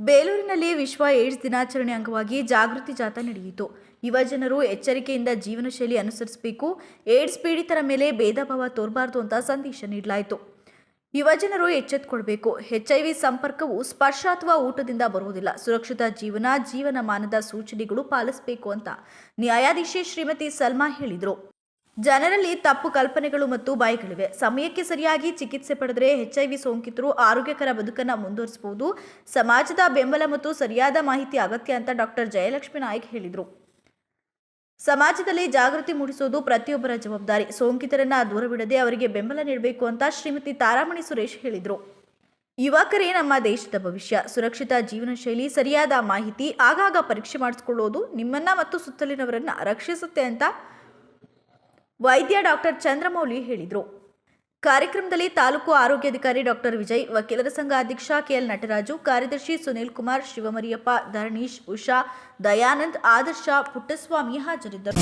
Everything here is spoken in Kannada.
ಬೇಲೂರಿನಲ್ಲಿ ವಿಶ್ವ ಏಡ್ಸ್ ದಿನಾಚರಣೆ ಅಂಗವಾಗಿ ಜಾಗೃತಿ ಜಾಥಾ ನಡೆಯಿತು. ಯುವಜನರು ಎಚ್ಚರಿಕೆಯಿಂದ ಜೀವನ ಶೈಲಿ ಅನುಸರಿಸಬೇಕು, ಏಡ್ಸ್ ಪೀಡಿತರ ಮೇಲೆ ಭೇದ ಭಾವ ತೋರಬಾರದು ಅಂತ ಸಂದೇಶ ನೀಡಲಾಯಿತು. ಯುವಜನರು ಎಚ್ಚೆತ್ತುಕೊಳ್ಬೇಕು ವಿ ಸಂಪರ್ಕವು ಸ್ಪರ್ಶ ಅಥವಾ ಊಟದಿಂದ ಬರುವುದಿಲ್ಲ. ಸುರಕ್ಷಿತ ಜೀವನ, ಜೀವನಮಾನದ ಸೂಚನೆಗಳು ಪಾಲಿಸಬೇಕು ಅಂತ ನ್ಯಾಯಾಧೀಶೆ ಶ್ರೀಮತಿ ಸಲ್ಮಾ ಹೇಳಿದರು. ಜನರಲ್ಲಿ ತಪ್ಪು ಕಲ್ಪನೆಗಳು ಮತ್ತು ಬಾಯಿಗಳಿವೆ. ಸಮಯಕ್ಕೆ ಸರಿಯಾಗಿ ಚಿಕಿತ್ಸೆ ಪಡೆದರೆ ಎಚ್ ಐ ವಿ ಸೋಂಕಿತರು ಆರೋಗ್ಯಕರ ಬದುಕನ್ನು ಮುಂದುವರಿಸಬಹುದು. ಸಮಾಜದ ಬೆಂಬಲ ಮತ್ತು ಸರಿಯಾದ ಮಾಹಿತಿ ಅಗತ್ಯ ಅಂತ ಡಾಕ್ಟರ್ ಜಯಲಕ್ಷ್ಮಿ ನಾಯ್ಕ್ ಹೇಳಿದರು. ಸಮಾಜದಲ್ಲಿ ಜಾಗೃತಿ ಮೂಡಿಸುವುದು ಪ್ರತಿಯೊಬ್ಬರ ಜವಾಬ್ದಾರಿ. ಸೋಂಕಿತರನ್ನ ದೂರವಿಡದೆ ಅವರಿಗೆ ಬೆಂಬಲ ನೀಡಬೇಕು ಅಂತ ಶ್ರೀಮತಿ ತಾರಾಮಣಿ ಸುರೇಶ್ ಹೇಳಿದರು. ಯುವಕರೇ, ನಮ್ಮ ದೇಶದ ಭವಿಷ್ಯ. ಸುರಕ್ಷಿತ ಜೀವನ ಶೈಲಿ, ಸರಿಯಾದ ಮಾಹಿತಿ, ಆಗಾಗ ಪರೀಕ್ಷೆ ಮಾಡಿಸಿಕೊಳ್ಳುವುದು ನಿಮ್ಮನ್ನ ಮತ್ತು ಸುತ್ತಲಿನವರನ್ನ ರಕ್ಷಿಸುತ್ತೆ ಅಂತ ವೈದ್ಯ ಡಾಕ್ಟರ್ ಚಂದ್ರಮೌಳಿ ಹೇಳಿದರು. ಕಾರ್ಯಕ್ರಮದಲ್ಲಿ ತಾಲೂಕು ಆರೋಗ್ಯಾಧಿಕಾರಿ ಡಾಕ್ಟರ್ ವಿಜಯ್, ವಕೀಲರ ಸಂಘ ಅಧ್ಯಕ್ಷ ಕೆಎಲ್ ನಟರಾಜು, ಕಾರ್ಯದರ್ಶಿ ಸುನೀಲ್ ಕುಮಾರ್, ಶಿವಮರಿಯಪ್ಪ, ಧರಣೀಶ್, ಉಷಾ, ದಯಾನಂದ್, ಆದರ್ಶ ಪುಟ್ಟಸ್ವಾಮಿ ಹಾಜರಿದ್ದರು.